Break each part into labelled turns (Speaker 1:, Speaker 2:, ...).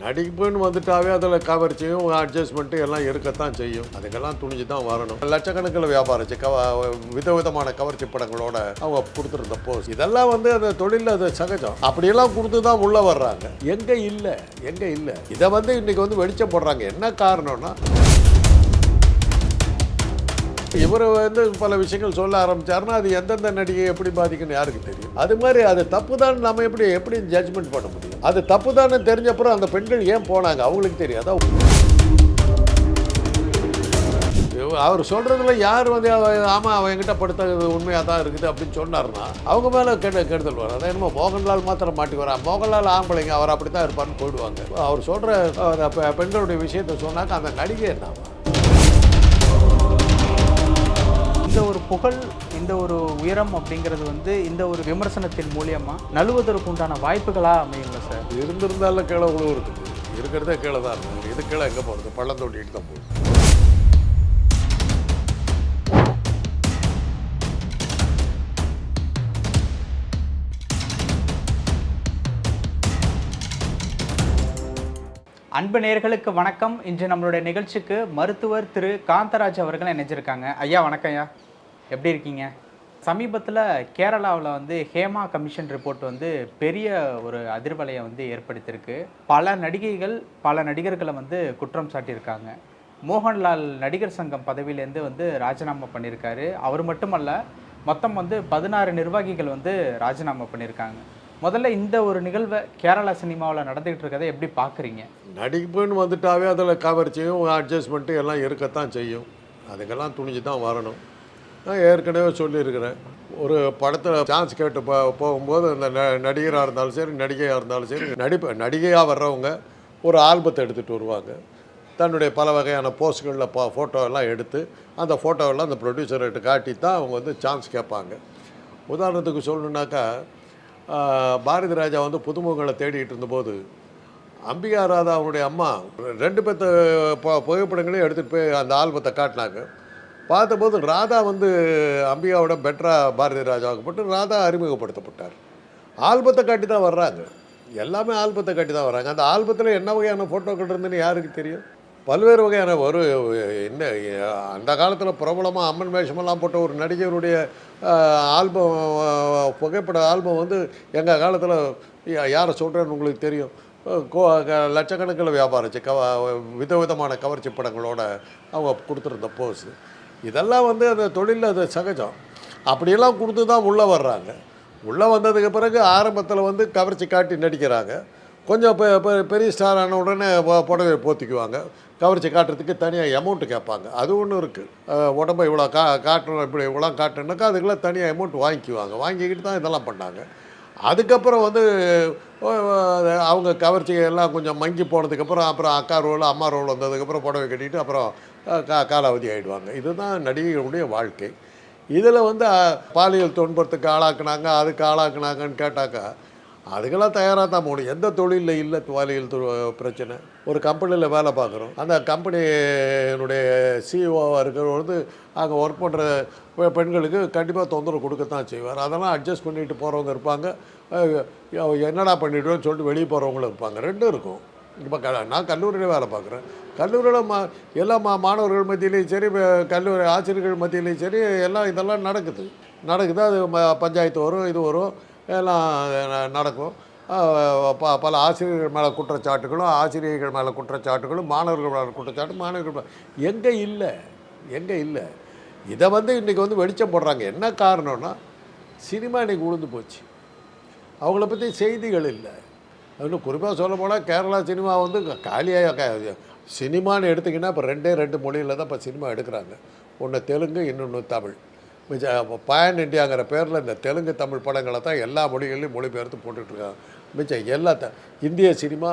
Speaker 1: நடிப்புன்னு வந்துட்டாவே அதில் கவர்ச்சியும் அட்ஜஸ்ட்மெண்ட்டு எல்லாம் இருக்கத்தான் செய்யும். அதுக்கெல்லாம் துணிஞ்சு தான் வரணும். லட்சக்கணக்கில் வியாபாரிச்சு கவ விதவிதமான கவர்ச்சி படங்களோட அவங்க கொடுத்துருந்த போஸ் இதெல்லாம் வந்து அந்த தொழிலில் அது சகஜம். அப்படியெல்லாம் கொடுத்து தான் உள்ளே வர்றாங்க. எங்கே இல்லை? எங்கே இல்லை? இதை வந்து இன்றைக்கி வந்து வெளிச்சம் போடுறாங்க. என்ன காரணம்னா இவர் வந்து பல விஷயங்கள் சொல்ல ஆரம்பிச்சாருன்னா அது எந்தெந்த நடிகை எப்படி பாதிக்குன்னு யாருக்கு தெரியும்? அது மாதிரி அது தப்பு தான் நம்ம எப்படி எப்படி ஜட்ஜ்மெண்ட் பண்ண முடியும்? அது தப்பு தானே தெரிஞ்சப்புறம் அந்த பெண்கள் ஏன் போனாங்க? அவங்களுக்கு தெரியும். அதான் அவர் சொல்றதுல யார் வந்து அவ- ஆமா அவன் என்கிட்ட படுத்தது உண்மையாக தான் இருக்குது அப்படின்னு சொன்னார்னா அவங்க மேலே கெடு கெடுதல் வரும். அதான் என்னமோ மோகன்லால் மாத்திரம் மாட்டி வரா மோகன்லால் ஆம்பளைங்க அவர் அப்படி தான் இருப்பார்னு போயிடுவாங்க. அவர் சொல்ற பெண்களுடைய விஷயத்த சொன்னாக்க அந்த நடிகை என்ன?
Speaker 2: ஒரு புகழ் இந்த ஒரு உயரம் அப்படிங்கிறது வந்து இந்த ஒரு விமர்சனத்தின் மூலியமா நழுவதற்கு உண்டான வாய்ப்புகளா அமையுங்களா சார்?
Speaker 1: இருந்திருந்தாலும் கீழே உழவு இருக்குது. இருக்கிறதே கீழே தான் இருக்குது இது கீழே எங்கே போகிறது பள்ளம் தோண்டிட்டு தான் போகுது.
Speaker 2: அன்பு நேயர்களுக்கு வணக்கம். இன்று நம்மளுடைய நிகழ்ச்சிக்கு மருத்துவர் திரு காந்தராஜ் அவர்கள் இணைஞ்சிருக்காங்க. ஐயா வணக்கம் ஐயா. எப்படி இருக்கீங்க? சமீபத்தில் கேரளாவில் வந்து ஹேமா கமிஷன் ரிப்போர்ட் வந்து பெரிய ஒரு அதிர்வலையை வந்து ஏற்படுத்தியிருக்கு. பல நடிகைகள் பல நடிகர்களை வந்து குற்றம் சாட்டியிருக்காங்க. மோகன்லால் நடிகர் சங்கம் பதவியிலேருந்து வந்து ராஜினாமா பண்ணியிருக்காரு. அவர் மட்டுமல்ல மொத்தம் வந்து பதினாறு நிர்வாகிகள் வந்து ராஜினாமா பண்ணியிருக்காங்க. முதல்ல இந்த ஒரு நிகழ்வை கேரளா சினிமாவில் நடந்துகிட்டு இருக்கதை எப்படி பார்க்குறீங்க
Speaker 1: நடிப்புன்னு வந்துட்டாவே அதில் கவர்ச்சியும் அட்ஜஸ்ட்மெண்ட்டு எல்லாம் இருக்கத்தான் செய்யும். அதுக்கெல்லாம் துணிஞ்சு தான் வரணும். நான் ஏற்கனவே சொல்லியிருக்கிறேன். ஒரு படத்தில் சான்ஸ் கேட்டு போ போகும்போது அந்த ந நடிகராக இருந்தாலும் சரி நடிகையாக இருந்தாலும் சரி நடிப்பு நடிகையாக வர்றவங்க ஒரு ஆல்பத்தை எடுத்துகிட்டு வருவாங்க. தன்னுடைய பல வகையான போஸ்ட்களில் பா ஃபோட்டோ எல்லாம் எடுத்து அந்த ஃபோட்டோவெல்லாம் அந்த ப்ரொடியூசர்கிட்ட காட்டி தான் அவங்க வந்து சான்ஸ் கேட்பாங்க. உதாரணத்துக்கு சொல்லணுன்னாக்கா பாரதி ராஜா வந்து புதுமுகங்களை தேடிக்கிட்டு இருந்தபோது அம்பிகா ராதா அவனுடைய அம்மா ரெண்டு பேர்த்த ப- புகைப்படங்களையும் எடுத்துகிட்டு போய் அந்த ஆல்பத்தை காட்டினாங்க. பார்த்தபோது ராதா வந்து அம்பிகாவோட பெட்டராக பாரதி ராஜாவுக்கப்பட்டு ராதா அறிமுகப்படுத்தப்பட்டார். ஆல்பத்தை காட்டி தான் வர்றாங்க. எல்லாமே ஆல்பத்தை காட்டி தான் வர்றாங்க. அந்த ஆல்பத்தில் என்ன வகையான ஃபோட்டோக்கள் இருந்துன்னு யாருக்கு தெரியும்? பல்வேறு வகையான ஒரு என்ன அந்த காலத்தில் பிரபலமாக அம்மன் வேஷமெல்லாம் போட்ட ஒரு நடிகருடைய ஆல்பம் புகைப்பட ஆல்பம் வந்து எங்கள் காலத்தில் யாரை சொல்கிறேன்னு உங்களுக்கு தெரியும்? கோ லட்சக்கணக்கில் வியாபாரிச்சு கவ விதவிதமான கவர்ச்சி படங்களோட அவங்க கொடுத்துருந்த போஸ் இதெல்லாம் வந்து அந்த தொழிலில் அது சகஜம். அப்படியெல்லாம் கொடுத்து தான் உள்ளே வர்றாங்க. உள்ளே வந்ததுக்கு பிறகு ஆரம்பத்தில் வந்து கவர்ச்சி காட்டி நடிக்கிறாங்க. கொஞ்சம் பெ பெ- பெரிய ஸ்டார் ஆன உடனே புடவை போத்திக்குவாங்க. கவர்ச்சி காட்டுறதுக்கு தனியாக அமௌண்ட்டு கேட்பாங்க. அது ஒன்று இருக்குது உடம்பை இவ்வளோ கா காட்டணும் இப்படி இவ்வளோ காட்டணுனாக்கா அதுக்கெல்லாம் தனியாக அமௌண்ட் வாங்கிக்குவாங்க. வாங்கிக்கிட்டு தான் இதெல்லாம் பண்ணாங்க. அதுக்கப்புறம் வந்து அவங்க கவர்ச்சி எல்லாம் கொஞ்சம் மங்கி போனதுக்கப்புறம் அப்புறம் அக்கா ரோல் அம்மா ரோல் வந்ததுக்கப்புறம் புடவை கட்டிட்டு அப்புறம் கா காலாவதி ஆகிடுவாங்க இதுதான் நடிகைகளுடைய வாழ்க்கை. இதில் வந்து பாலியல் துன்பத்துக்கு ஆளாக்குனாங்க அதுக்கு ஆளாக்குனாங்கன்னு கேட்டாக்கா அதுக்கெல்லாம் தயாராக தான் போகணும். எந்த தொழிலில் இல்லை பாலியல் பிரச்சனை. ஒரு கம்பெனியில் வேலை பார்க்குறோம். அந்த கம்பெனியினுடைய சிஇஓவாக இருக்கிறவங்க அங்கே ஒர்க் பண்ணுற பெண்களுக்கு கண்டிப்பாக தொந்தரவு கொடுக்கத்தான் செய்வார். அதெல்லாம் அட்ஜஸ்ட் பண்ணிட்டு போகிறவங்க இருப்பாங்க. என்னடா பண்ணிவிடுவோன்னு சொல்லிட்டு வெளியே போகிறவங்களும் இருப்பாங்க. ரெண்டும் இருக்கும். இப்போ க நான் கல்லூரியில் வேலை பார்க்குறேன். கல்லூரியில் மா எல்லா மா மாணவர்கள் மத்தியிலையும் சரி கல்லூரி ஆசிரியர்கள் மத்தியிலையும் சரி எல்லாம் இதெல்லாம் நடக்குது. நடக்குது அது ம- பஞ்சாயத்து வரும் இது வரும் எல்லாம் ந- நடக்கும். ப பல ஆசிரியர்கள் மேலே குற்றச்சாட்டுகளும் ஆசிரியர்கள் மேலே குற்றச்சாட்டுகளும் மாணவர்கள் மேலே குற்றச்சாட்டு மாணவர்கள் எங்கே இல்லை எங்கே இல்லை? இதை வந்து இன்றைக்கி வந்து வெளிச்சம் போடுறாங்க. என்ன காரணம்னா சினிமா இன்றைக்கி உளுந்து போச்சு. அவங்கள பற்றி செய்திகள் இல்லை. இன்னும் குறிப்பாக சொல்ல போனால் கேரளா சினிமா வந்து காலியாக சினிமான்னு எடுத்திங்கன்னா இப்போ ரெண்டே ரெண்டு மொழியில் தான் இப்போ சினிமா எடுக்கிறாங்க. ஒன்று தெலுங்கு இன்னொன்று தமிழ். மிச்ச பயன் இண்டியாங்கிற பேரில் இந்த தெலுங்கு தமிழ் படங்களை தான் எல்லா மொழிகள்லையும் மொழிபெயர்த்து போட்டுட்ருக்காங்க. மிச்சம் எல்லா த இந்திய சினிமா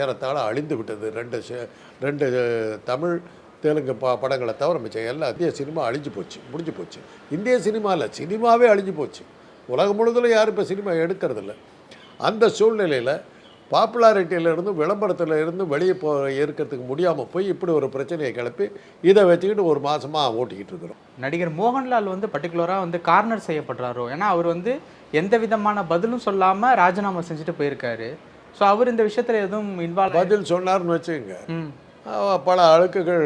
Speaker 1: ஏறத்தாழ அழிந்து விட்டது ரெண்டு ரெண்டு தமிழ் தெலுங்கு ப படங்களை தவிர மிச்சம் எல்லா இந்திய சினிமா அழிஞ்சு போச்சு முடிஞ்சு போச்சு. இந்திய சினிமா இல்லை சினிமாவே அழிஞ்சு போச்சு. உலகம் முழுவதும் யாரும் இப்போ சினிமா எடுக்கிறதில்ல. அந்த சூழ்நிலையில் பாப்புலாரிட்டியிலேருந்து விளம்பரத்தில் இருந்து வெளியே போ இருக்கிறதுக்கு முடியாமல் போய் இப்படி ஒரு பிரச்சனையை கிளப்பி இதை வச்சுக்கிட்டு ஒரு மாதமாக ஓட்டிக்கிட்டு இருக்கிறோம்.
Speaker 2: நடிகர் மோகன்லால் வந்து பர்டிகுலராக வந்து கார்னர் செய்யப்படுறாரோ? ஏன்னா அவர் வந்து எந்த விதமான பதிலும் சொல்லாமல் ராஜினாமா செஞ்சுட்டு போயிருக்காரு. ஸோ அவர் இந்த விஷயத்துல எதுவும் இன்வால்வ்
Speaker 1: பதில் சொன்னார்னு வச்சுக்கோங்க. பல அழுக்குகள்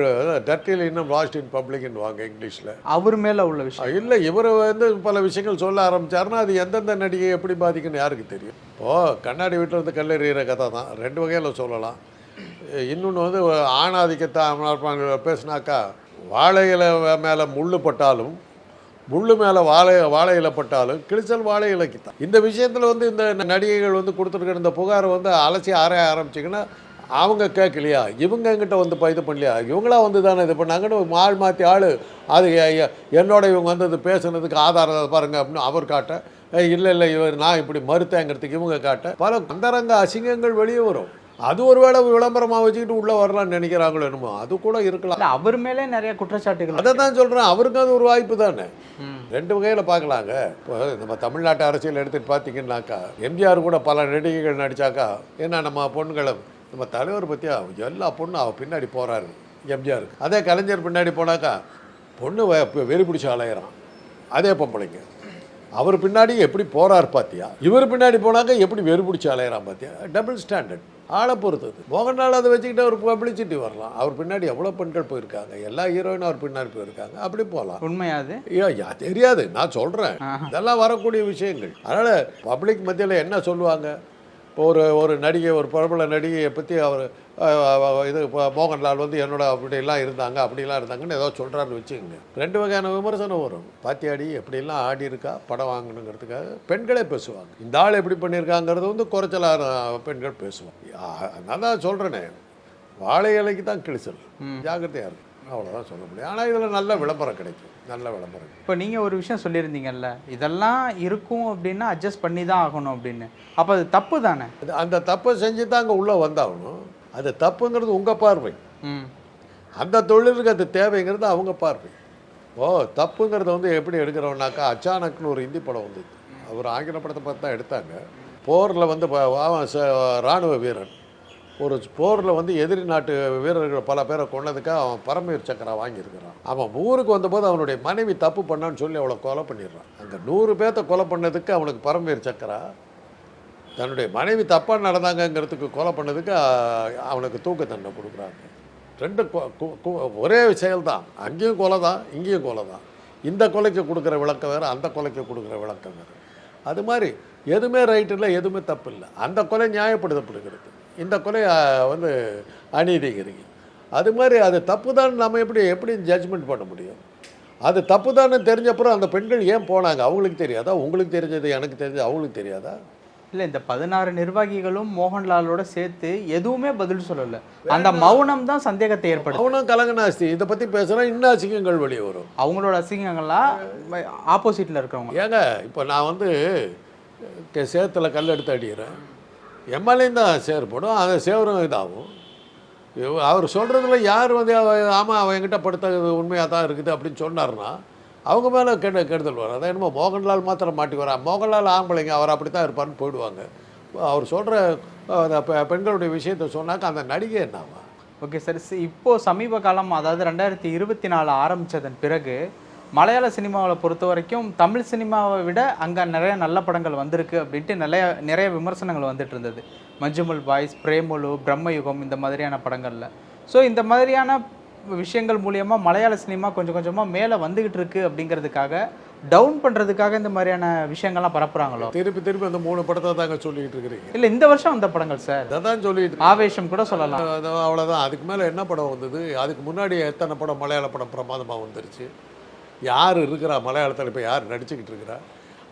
Speaker 1: டர்ட்டில் இன்னும் லாஸ்ட் இன் பப்ளிக்னு வாங்க இங்கிலீஷில்.
Speaker 2: அவர் மேல உள்ள விஷயம்.
Speaker 1: இல்லை இவர் வந்து பல விஷயங்கள் சொல்ல ஆரம்பிச்சாருன்னா அது எந்தெந்த நடிகை எப்படி பாதிக்குன்னு யாருக்கு தெரியும்? ஓ கண்ணாடி வீட்டில் இருந்து கல்லெறிகிற கதை தான். ரெண்டு வகையில் சொல்லலாம். இன்னொன்று வந்து ஆணாதிக்கத்தை அமலாப்பாங்க பேசுனாக்கா வாழை இலை மேலே முள்ளு பட்டாலும் முள்ளு மேலே வாழை வாழை இலை பட்டாலும் கிழிச்சல் வாழை இலைக்கு தான். இந்த விஷயத்தில் வந்து இந்த நடிகைகள் வந்து கொடுத்துருக்கிற இந்த புகாரை வந்து அலசி ஆராய ஆரம்பிச்சிங்கன்னா அவங்க கேட்கலையா? இவங்க எங்கிட்ட வந்து இது பண்ணலையா? இவங்களா வந்து தானே இது பண்ணாங்கன்னு ஆள் மாற்றி ஆள். அது என்னோட இவங்க வந்து அது பேசுனதுக்கு ஆதாரம் பாருங்க அப்படின்னு அவர் காட்ட. "ஏய், இல்லை இல்லை இவர் நான் இப்படி மறுத்தேங்கிறதுக்கு இவங்க காட்ட. பல அந்தரங்க அசிங்கங்கள் வெளியே வரும். அது ஒருவேளை விளம்பரமாக வச்சுக்கிட்டு உள்ளே வரலாம்னு நினைக்கிறாங்களோ என்னமோ அது கூட இருக்கலாம்.
Speaker 2: அவர் மேலே நிறைய குற்றச்சாட்டுகள்
Speaker 1: அதை தான் சொல்கிறேன் அவருக்கு அது ஒரு வாய்ப்பு தானே. ரெண்டு வகையில் பார்க்கலாங்க. இப்போ நம்ம தமிழ்நாட்டு அரசியல் எடுத்துகிட்டு பார்த்தீங்கன்னாக்கா எம்ஜிஆர் கூட பல நடிகைகள் நடித்தாக்கா என்ன நம்ம பொண்ணுங்களை நம்ம தலைவர் பற்றி எல்லா பொண்ணும் அவள் பின்னாடி போகிறாரு எம்ஜிஆருக்கு அதே கலைஞர் பின்னாடி போனாக்கா பொண்ணு வெறி பிடிச்சி அலையிறான். அதே பொம்பளைங்க. அவர் பின்னாடி எப்படி போறார் பாத்தியா? இவர் பின்னாடி போனாக்க எப்படி வெறி பிடிச்சி அலையிறான் பாத்தியா? டபுள் ஸ்டாண்டர்ட் ஆளை பொறுத்தது. மோகன்லால் அதை வச்சுக்கிட்டு அவர் பப்ளிசிட்டி வரலாம். அவர் பின்னாடி எவ்வளோ பெண்கள் போயிருக்காங்க? எல்லா ஹீரோயினும் அவர் பின்னாடி போயிருக்காங்க. அப்படி போகலாம்
Speaker 2: உண்மையா அது?
Speaker 1: ஐயோ யா தெரியாது. நான் சொல்கிறேன். இதெல்லாம் வரக்கூடிய விஷயங்கள். அதனால் பப்ளிக் மத்தியில் என்ன சொல்லுவாங்க? ஒரு ஒரு நடிகை ஒரு பிரபல நடிகையை பற்றி அவர் இது இப்போ மோகன்லால் வந்து என்னோட அப்படிலாம் இருந்தாங்க அப்படிலாம் இருந்தாங்கன்னு ஏதோ சொல்கிறாருன்னு வச்சுக்கோங்க. ரெண்டு வகையான விமர்சனம் வரும். பாத்தியாடி எப்படிலாம் ஆடி இருக்கா படம் வாங்கணுங்கிறதுக்காக பெண்களே பேசுவாங்க. இந்த ஆள் எப்படி பண்ணியிருக்காங்கிறது வந்து குறைச்சலான பெண்கள் பேசுவாங்க. நான் தான் சொல்கிறேனே வாழை இலைக்கு தான் கிழிச்சல் ஜாக்கிரதையாக இருக்கும் அவ்வளோதான் சொல்ல முடியும். ஆனால் இதில் நல்ல விளம்பரம் கிடைக்கும். நல்ல விளம்பரம்
Speaker 2: இப்போ நீங்கள் ஒரு விஷயம் சொல்லியிருந்தீங்கல்ல இதெல்லாம் இருக்கும் அப்படின்னா அட்ஜஸ்ட் பண்ணி தான் ஆகணும் அப்படின்னு. அப்போ அது தப்பு தானே?
Speaker 1: அந்த தப்பை செஞ்சு தான் அங்கே உள்ளே வந்தாகணும். அது தப்புங்கிறது உங்கள் பார்வை.
Speaker 2: ம்.
Speaker 1: அந்த தொழிலுக்கு அது தேவைங்கிறது அவங்க பார்வை. ஓ தப்புங்கிறத வந்து எப்படி எடுக்கிறோம்னாக்கா அச்சானக்னு ஒரு ஹிந்தி படம் வந்தது. அவர் ஆங்கில படத்தை பார்த்து தான் எடுத்தாங்க. போரில் வந்து இராணுவ வீரன். ஒரு போரில் வந்து எதிரி நாட்டு வீரர்கள் பல பேரை கொண்டதுக்காக அவன் பரமவீர் சக்கரா வாங்கியிருக்கிறான். அவன் ஊருக்கு வந்தபோது அவனுடைய மனைவி தப்பு பண்ணான்னு சொல்லி அவளை கொலை பண்ணிடுறான். அங்கே நூறு பேர்த்த கொலை பண்ணதுக்கு அவனுக்கு பரமவீர் சக்கரா தன்னுடைய மனைவி தப்பாக நடந்தாங்கங்கிறதுக்கு கொலை பண்ணதுக்கு அவனுக்கு தூக்க தண்டனை கொடுக்குறாங்க. ரெண்டு கொ- கு- கு- ஒரே செயல் தான் அங்கேயும் கொலை தான் இங்கேயும் கொலை தான். இந்த கொலைக்கு கொடுக்குற விளக்கம் வேறு அந்த கொலைக்கு கொடுக்குற விளக்கம் வேறு. அது மாதிரி எதுவுமே ரைட் இல்லை எதுவுமே தப்பு இல்லை. அந்த கொலை நியாயப்படுத்தப்படுகிறது. இந்த கொலை வந்து அநீதிகிறீங்க அது மாதிரி அது தப்பு தான் நம்ம எப்படி எப்படி ஜட்ஜ்மெண்ட் பண்ண முடியும்? அது தப்பு தெரிஞ்சப்புறம் அந்த பெண்கள் ஏன் போனாங்க? அவங்களுக்கு தெரியாதா? உங்களுக்கு தெரிஞ்சது எனக்கு தெரிஞ்சது அவங்களுக்கு தெரியாதா?
Speaker 2: இல்லை இந்த பதினாறு நிர்வாகிகளும் மோகன்லாலோட சேர்த்து எதுவுமே பதில் சொல்லலை. அந்த மௌனம் தான் சந்தேகத்தை ஏற்படுத்தும்
Speaker 1: அவனும் கலங்கநாஸ்தி இதை பற்றி பேசுனா இன்னும் அசிங்கங்கள் வெளியே வரும்.
Speaker 2: அவங்களோட அசிங்கங்கள்லாம் ஆப்போசிட்டில் இருக்கிறவங்க.
Speaker 1: ஏங்க இப்போ நான் வந்து சேத்துல கல் எடுத்து அடிக்கிறேன். எம்எல்ஏயும் தான் சேரப்படும் அந்த சேவரும் இதாகும். அவர் சொல்கிறதுல யார் வந்து ஆமாம் அவன் என்கிட்ட படுத்தது உண்மையாக தான் இருக்குது அப்படின்னு சொன்னார்னா அவங்க மேலே கெடு கெடுதல் வரும். அதான் என்னமோ மோகன்லால் மாத்திரம் மாட்டி வரா மோகன்லால் ஆம்பளைங்க அவர் அப்படி தான் இருப்பார்னு போயிடுவாங்க. அவர் சொல்கிற பெண்களுடைய விஷயத்த சொன்னாக்க அந்த நடிகை என்னவா?
Speaker 2: Okay sir. இப்போது சமீப காலம் அதாவது ரெண்டாயிரத்தி இருபத்தி நாலு ஆரம்பித்ததன் பிறகு மலையாள சினிமாவில் பொறுத்த வரைக்கும் தமிழ் சினிமாவை விட அங்கே நிறைய நல்ல படங்கள் வந்திருக்கு அப்படின்ட்டு நிறைய நிறைய விமர்சனங்கள் வந்துட்டு இருந்தது. மஞ்சுமல் பாய்ஸ் பிரேமுலு பிரம்மயுகம் இந்த மாதிரியான படங்களில். ஸோ இந்த மாதிரியான விஷயங்கள் மூலியமா மலையாள சினிமா கொஞ்சம் கொஞ்சமாக மேலே வந்துகிட்டு இருக்கு அப்படிங்கிறதுக்காக டவுன் பண்ணுறதுக்காக இந்த மாதிரியான விஷயங்கள்லாம் பரப்புறாங்களோ?
Speaker 1: திருப்பி திருப்பி அந்த மூணு படத்தை தாங்க சொல்லிக்கிட்டு இருக்கிறீங்க.
Speaker 2: இல்லை இந்த வருஷம் வந்த படங்கள் சார்
Speaker 1: இதை தான் சொல்லிட்டு
Speaker 2: ஆவேஷம் கூட சொல்லலாம்.
Speaker 1: அவ்வளோதான் அதுக்கு மேலே என்ன படம் வந்தது? அதுக்கு முன்னாடி எத்தனை படம் மலையாள படம் பிரமாதமாக வந்துருச்சு? யார் இருக்கிறா? மலையாளத்தில் இப்போ யார் நடிச்சுக்கிட்டு இருக்கிறா?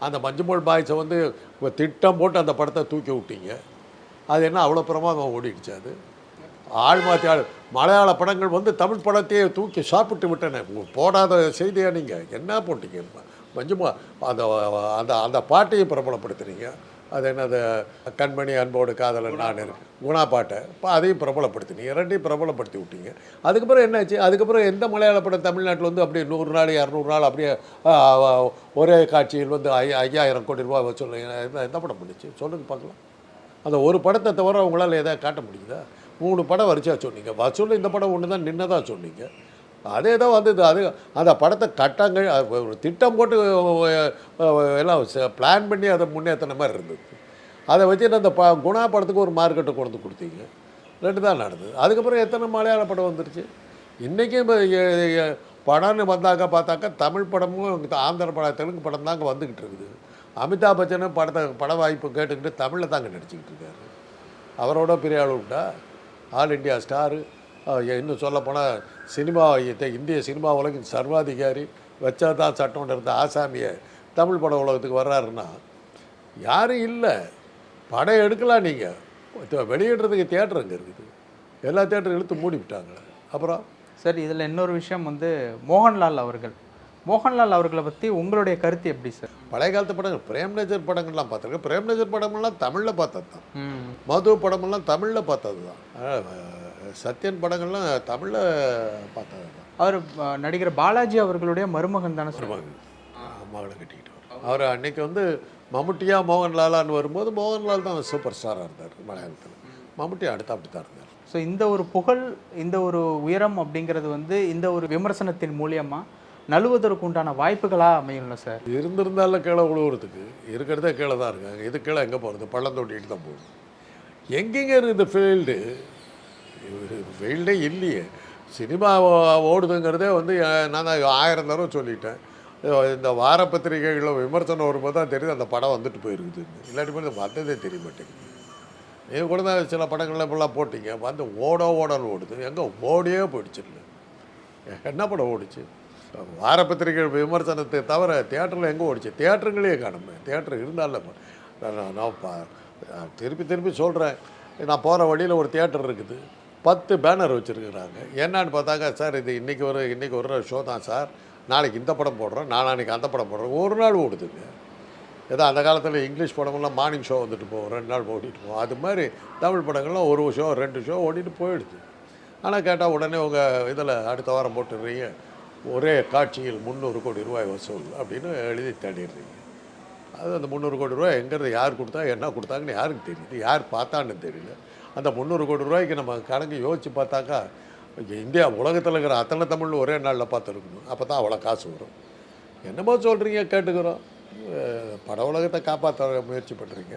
Speaker 1: அந்த மஞ்சுமோல் பாய்ஸை வந்து திட்டம் போட்டு அந்த படத்தை தூக்கி விட்டீங்க. அது என்ன அவ்வளோ பிரமாதம் ஓடிடுச்சு அது? ஆள் மாற்றி ஆள். மலையாள படங்கள் வந்து தமிழ் படத்தையே தூக்கி சாப்பிட்டு விட்டன. போடாத செய்தியாக நீங்கள் என்ன போட்டீங்க? மஞ்சுமா அந்த அந்த அந்த பாட்டையும் பிரபலப்படுத்துனீங்க அது என்னது கண்மணி அன்போடு காதலன் நான் இருக்கு குணா பாட்டை இப்போ அதையும் பிரபலப்படுத்தினீங்க ரெண்டையும் பிரபலப்படுத்தி விட்டீங்க. அதுக்கப்புறம் என்னாச்சு? அதுக்கப்புறம் எந்த மலையாள படம் தமிழ்நாட்டில் வந்து அப்படியே நூறு நாள் இரநூறு நாள் அப்படியே ஒரே காட்சியில் வந்து ஐ ஐயாயிரம் கோடி ரூபா சொல்லுங்க. எந்த- படம் பண்ணுச்சு? சொல்லுங்க பார்க்கலாம். அந்த ஒரு படத்தை தவிர உங்களால் எதாவது காட்ட முடியுதா? மூணு படம் வரிச்சா சொன்னீங்க. வசூல் இந்த படம் ஒன்று தான் நின்னதா சொன்னீங்க. அதே தான் வந்தது. அது அந்த படத்தை கட்டங்கள் ஒரு திட்டம் போட்டு எல்லாம் பிளான் பண்ணி அதை முன்னேற்றின மாதிரி இருந்தது. அதை வச்சுட்டு அந்த ப குணா படத்துக்கு ஒரு மார்க்கெட்டை கொண்டு கொடுத்தீங்க. ரெண்டு தான் நடந்தது. அதுக்கப்புறம் எத்தனை மலையாள படம் வந்துருச்சு? இன்றைக்கும் படம்னு வந்தாக்கா பார்த்தாக்கா தமிழ் படமும் ஆந்திர படம் தெலுங்கு படம் தாங்க வந்துக்கிட்டு இருக்குது. அமிதாப் பச்சனும் படத்தை பட வாய்ப்பு கேட்டுக்கிட்டு தமிழில் தாங்க நடிச்சுக்கிட்டு இருக்காரு. அவரோட பெரிய ஆள் உண்டா? All India star. இன்னும் சொல்லப்போனால் சினிமா இந்திய சினிமா உலகின் சர்வாதிகாரி வச்சா தான் சட்டம் இருந்த ஆசாமியை தமிழ் பட உலகத்துக்கு வர்றாருன்னா யாரும் இல்லை. படம் எடுக்கலாம் நீங்கள் வெளியிடுறதுக்கு தேட்டர் அங்கே இருக்குது. எல்லா தேட்டரும் இழுத்து மூடி விட்டாங்களே. அப்புறம்?
Speaker 2: சார் இதில் இன்னொரு விஷயம் வந்து மோகன்லால் அவர்கள். மோகன்லால் அவர்களை பற்றி உங்களுடைய கருத்து எப்படி சார்?
Speaker 1: பழைய காலத்து படங்கள் பிரேம்நஜர் படங்கள்லாம் பார்த்துருக்கேன் பிரேம்நஜர் படமெல்லாம் தமிழில் பார்த்தது தான் மது படமெல்லாம் தமிழில் பார்த்தது தான் சத்யன் படங்கள்லாம் தமிழில் பார்த்தது தான்.
Speaker 2: அவர் நடிகர் பாலாஜி அவர்களுடைய மருமகன் தானே சார்?
Speaker 1: மகளை கட்டிக்கிட்டு அவர் அன்னைக்கு வந்து மம்முட்டியா மோகன்லாலான்னு வரும்போது மோகன்லால் தான் சூப்பர் ஸ்டாராக இருந்தார் மலையாளத்தில். மம்முட்டி அடுத்த அப்படி தான் இருந்தார்.
Speaker 2: ஸோ இந்த ஒரு புகழ் இந்த ஒரு உயரம் அப்படிங்கிறது வந்து இந்த ஒரு விமர்சனத்தின் மூலியமா நழுவதற்கு உண்டான வாய்ப்புகளாக அமையும்ல சார்?
Speaker 1: இருந்திருந்தாலும் கீழே விழுவுறதுக்கு இருக்கிறதே கீழே தான் இருக்காங்க. இது கீழே எங்கே போகிறது பள்ளம் தோண்டிட்டு தான் போகுது. எங்கெங்க இருக்குது ஃபீல்டு ஃபீல்டே இல்லையே. சினிமா ஓடுதுங்கிறதே வந்து நான் ஆயிரம் தடவை சொல்லிட்டேன். இந்த வார பத்திரிகைகளில் விமர்சனம் வரும்போது தான் தெரியுது அந்த படம் வந்துட்டு போயிருக்குது. இல்லாட்டி போய் வந்ததே தெரிய மாட்டேங்குது. நீங்கள் கூட தான் சில படங்கள்ல இப்பெல்லாம் போட்டிங்க. வந்து ஓட ஓடன்னு ஓடுது. எங்கே ஓடியே போயிடுச்சு இல்லை. என்ன படம் ஓடிச்சு? வார பத்திரிகை விமர்சனத்தை தவிர தேட்டரில் எங்கே ஓடிச்சு? தேட்டருங்களே காணுமே. தேட்டர் இருந்தாலும் நான் நான் நான் திருப்பி திருப்பி சொல்கிறேன் நான் போகிற வழியில் ஒரு தேட்டர் இருக்குது. பத்து பேனர் வச்சுருக்குறாங்க. என்னன்னு பார்த்தாங்க சார் இது இன்றைக்கி ஒரு இன்றைக்கி ஒரு ஷோ தான் சார். நாளைக்கு இந்த படம் போடுறோம் நாளான்னைக்கு அந்த படம் போடுறோம். ஒரு நாள் ஓடுதுங்க. ஏதோ அந்த காலத்தில் இங்கிலீஷ் படமெல்லாம் மார்னிங் ஷோ வந்துட்டு போகும். ரெண்டு நாள் ஓடிட்டு போவோம் அது மாதிரி தமிழ் படங்கள்லாம் ஒரு ஷோ ரெண்டு ஷோ ஓடிட்டு போயிடுது. ஆனால் கேட்டால் உடனே உங்கள் இதில் அடுத்த வாரம் போட்டுடுறீங்க ஒரே காட்சியில் முந்நூறு கோடி ரூபாய் வசூல் அப்படின்னு எழுதி தேடிடுறீங்க. அது அந்த முந்நூறு கோடி ரூபாய் எங்கிறது யார் கொடுத்தா என்ன கொடுத்தாங்கன்னு யாருக்கு தெரியுது? யார் பார்த்தான்னு தெரியல. அந்த முந்நூறு கோடி ரூபாய்க்கு நம்ம கணக்கு யோசித்து பார்த்தாக்கா இந்தியா உலகத்தில் இருக்கிற அத்தனை தமிழ் ஒரே நாளில் பார்த்துருக்கணும். அப்போ தான் அவ்வளோ காசு வரும். என்னமோ சொல்கிறீங்க கேட்டுக்கிறோம். பட உலகத்தை காப்பாற்ற முயற்சி பண்ணுறீங்க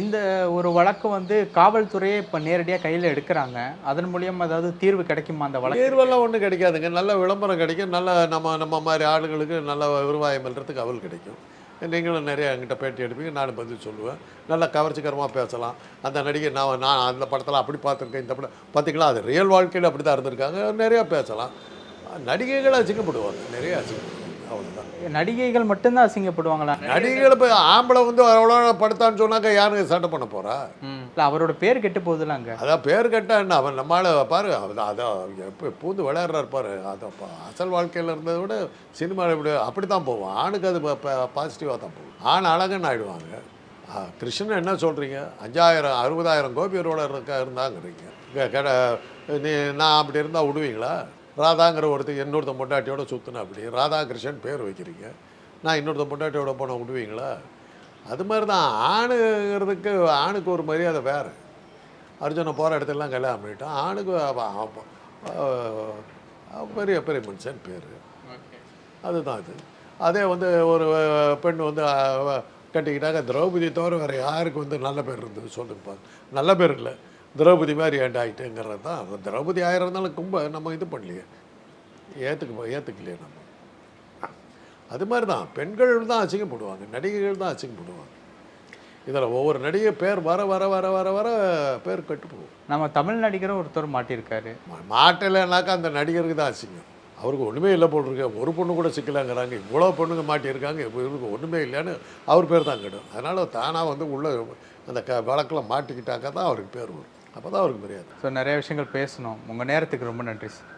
Speaker 2: இந்த ஒரு வழக்கு வந்து காவல்துறையே இப்போ நேரடியாக கையில் எடுக்கிறாங்க. அதன் மூலியமா ஏதாவது தீர்வு கிடைக்குமா அந்த வழக்கு?
Speaker 1: தீர்வெல்லாம் ஒன்றும் கிடைக்காதுங்க. நல்ல விளம்பரம் கிடைக்கும். நல்ல நம்ம நம்ம மாதிரி ஆளுங்களுக்கு நல்ல வருவாயம் பண்ணுறதுக்கு அவள் கிடைக்கும். நீங்களும் நிறையா என்கிட்ட பேட்டி எடுப்பீங்க நானும் பதில் சொல்லுவேன். நல்லா கவர்ச்சிகரமாக பேசலாம். அந்த நடிகை நான் நான் அந்த படத்தில் அப்படி பார்த்துருக்கேன் இந்த படம் பார்த்தீங்களா? அது ரியல் வாழ்க்கையில் அப்படி தான் இருந்திருக்காங்க. நிறையா பேசலாம். நடிகைகள் அசிங்கப்படுவாங்க. நிறையா அசிங்கப்படுவாங்க அவ்வளோ
Speaker 2: நடிகைகள் மட்டும்தான் அசிங்கப்படுவாங்களா?
Speaker 1: நடிகைகள் இப்போ ஆம்பளை வந்து அவ்வளோ படுத்தான்னு சொன்னாக்க யாருங்க சட்டை பண்ண போகிறா
Speaker 2: இல்லை அவரோட பேர் கெட்டு போகுதுல அங்கே.
Speaker 1: அதான் பேர் கேட்டா என்ன? அவன் நம்மளால பாரு அதான் எப்போ பூந்து விளையாடுறாரு பாரு. அதான் பா- அசல் வாழ்க்கையில் இருந்ததை விட சினிமாவில் இப்படி அப்படி தான் போவோம் ஆணுக்கு அது பாசிட்டிவாக தான் போகும். ஆண் அழகன்னு ஆயிடுவாங்க. கிருஷ்ணன் என்ன சொல்கிறீங்க அஞ்சாயிரம் அறுபதாயிரம் கோபியரோட இருக்க இருந்தாங்கிறீங்க. நீ நான் அப்படி இருந்தால் விடுவீங்களா? ராதாங்கிற ஒருத்தர் இன்னொருத்த பொண்டாட்டியோட சுற்றினா அப்படி. ராதாகிருஷ்ணன் பேர் வைக்கிறீங்க. நான் இன்னொருத்த பொண்டாட்டியோட போனால் விடுவீங்களா? அது மாதிரி தான் ஆணுங்கிறதுக்கு ஆணுக்கு ஒரு மரியாதை வேறு. அர்ஜுனை போகிற இடத்துலலாம் கல்யாணம் பண்ணிட்டான். ஆணுக்கு பெரிய பெரிய மனுஷன் பேர். அதுதான் இது. அதே வந்து ஒரு பெண் வந்து அவ கட்டிக்கிட்டாக்க திரௌபதி தவிர வேறு யாருக்கு வந்து நல்ல பேர் இருந்தது? சொல்லுங்க நல்ல பேர் இல்லை. திரௌபதி மாதிரி ஏன்டா ஆகிட்டுங்கிறது தான். அந்த திரௌபதி ஆயிரம் இருந்தாலும் கும்ப நம்ம இது பண்ணலையே. ஏற்றுக்க ஏற்றுக்கலையே நம்ம. அது மாதிரி தான். பெண்கள் தான் அசிங்கப்படுவாங்க நடிகைகள் தான் அசிங்கப்படுவாங்க. இதில் ஒவ்வொரு நடிகை பேர் வர வர வர வர வர பேர் கெட்டு போகும்.
Speaker 2: நம்ம தமிழ் நடிகரும் ஒருத்தர் மாட்டியிருக்காரு.
Speaker 1: மா- மாட்டலைன்னாக்கா அந்த நடிகருக்கு தான் அசிங்கம். அவருக்கு ஒன்றுமே இல்லை போல் இருக்கு. ஒரு பொண்ணு கூட சிக்கலாங்கிறாங்க. இவ்வளோ பொண்ணுங்க மாட்டியிருக்காங்க. இப்போ இவருக்கு ஒன்றுமே இல்லைன்னு அவர் பேர் தான் கெடும். அதனால் தானாக வந்து உள்ள அந்த க வழக்கில் மாட்டிக்கிட்டாக்கா தான் அவருக்கு பேர் வரும். அப்போ தான் அவருக்கு மரியாதை.
Speaker 2: ஸோ நிறைய விஷயங்கள் பேசணும். உங்கள் நேரத்துக்கு ரொம்ப நன்றி சார்